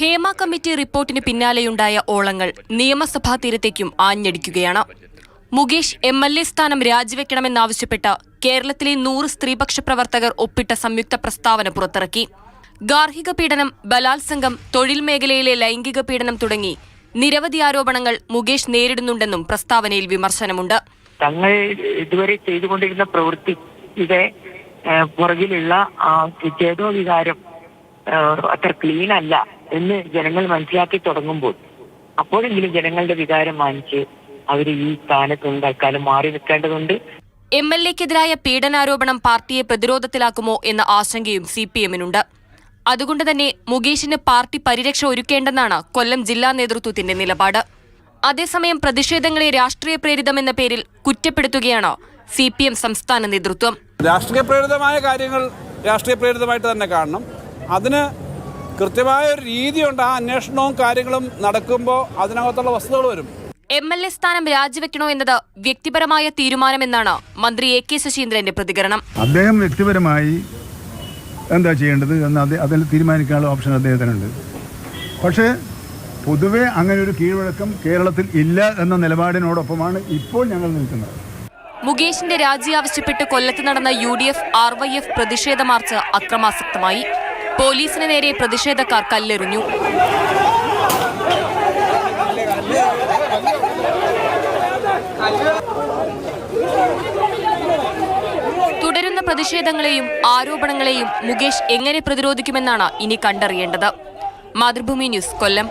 Hema committee റിപ്പോർട്ടിന് പിന്നാലെയുണ്ടായ ഓളങ്ങൾ നിയമസഭാ തീരത്തേക്കും ആഞ്ഞടിക്കുകയാണ്. മുകേഷ് എം എൽ എ സ്ഥാനം രാജിവെക്കണമെന്നാവശ്യപ്പെട്ട് കേരളത്തിലെ നൂറ് സ്ത്രീപക്ഷ പ്രവർത്തകർ ഒപ്പിട്ട സംയുക്ത പ്രസ്താവന പുറത്തിറക്കി. ഗാർഹിക പീഡനം ബലാത്സംഗം തൊഴിൽ മേഖലയിലെ ലൈംഗിക പീഡനം തുടങ്ങി നിരവധി ആരോപണങ്ങൾ മുകേഷ് നേരിടുന്നുണ്ടെന്നും പ്രസ്താവനയിൽ വിമർശനമുണ്ട്. തങ്ങൾ ഇതുവരെ ചെയ്തുകൊണ്ടിരുന്ന പ്രവൃത്തിയുടെ ആ, പുറകിലുള്ള ചേതോ വികാരം അത്ര ക്ലീൻ അല്ല എന്ന് ജനങ്ങൾ മനസ്സിലാക്കി തുടങ്ങുമ്പോൾ അപ്പോഴെങ്കിലും ജനങ്ങളുടെ വികാരം മാനിച്ച് അവർ ഈ സ്ഥാനത്ത് തൽക്കാലം മാറി നിൽക്കേണ്ടതുണ്ട്. എം എൽ എക്കെതിരായ പീഡനാരോപണം പാർട്ടിയെ പ്രതിരോധത്തിലാക്കുമോ എന്ന ആശങ്കയും സി പി എമ്മിനുണ്ട്. അതുകൊണ്ട് തന്നെ മുകേഷിന് പാർട്ടി പരിരക്ഷ ഒരുക്കേണ്ടെന്നാണ് കൊല്ലം ജില്ലാ നേതൃത്വത്തിന്റെ നിലപാട്. അതേസമയം പ്രതിഷേധങ്ങളെ രാഷ്ട്രീയ പ്രേരിതമെന്ന പേരിൽ കുറ്റപ്പെടുത്തുകയാണ് സി പി എം സംസ്ഥാന നേതൃത്വം. രാഷ്ട്രീയ പ്രേരിതമായ കാര്യങ്ങൾ രാഷ്ട്രീയ പ്രേരിതമായിട്ട് തന്നെ കാണണം. അതിന് കൃത്യമായ ഒരു രീതിയുണ്ട്. ആ അന്വേഷണവും കാര്യങ്ങളും നടക്കുമ്പോൾ അതിനകത്തുള്ള വസ്തുതകൾ വരും. എം എൽ എ സ്ഥാനം രാജിവെക്കണോ എന്നത് വ്യക്തിപരമായ തീരുമാനമെന്നാണ് മന്ത്രി എ കെ ശശീന്ദ്രന്റെ പ്രതികരണം. അദ്ദേഹം വ്യക്തിപരമായി എന്താ ചെയ്യേണ്ടത് എന്ന് അത് അതിൽ തീരുമാനിക്കാനുള്ള ഓപ്ഷൻ അദ്ദേഹത്തിനുണ്ട്. പക്ഷേ പൊതുവെ അങ്ങനെ ഒരു കീഴ്വഴക്കം കേരളത്തിൽ ഇല്ല എന്ന നിലപാടിനോടൊപ്പമാണ് ഇപ്പോൾ ഞങ്ങൾ നിൽക്കുന്നത്. മുകേഷിന്റെ രാജി ആവശ്യപ്പെട്ട് കൊല്ലത്ത് നടന്ന U D F R Y F പ്രതിഷേധ മാർച്ച് അക്രമാസക്തമായി. പോലീസിന് നേരെ പ്രതിഷേധക്കാർ കല്ലെറിഞ്ഞു. തുടരുന്ന പ്രതിഷേധങ്ങളെയും ആരോപണങ്ങളെയും മുകേഷ് എങ്ങനെ പ്രതിരോധിക്കുമെന്നാണ് ഇനി കണ്ടറിയേണ്ടത്. മാതൃഭൂമി ന്യൂസ് കൊല്ലം.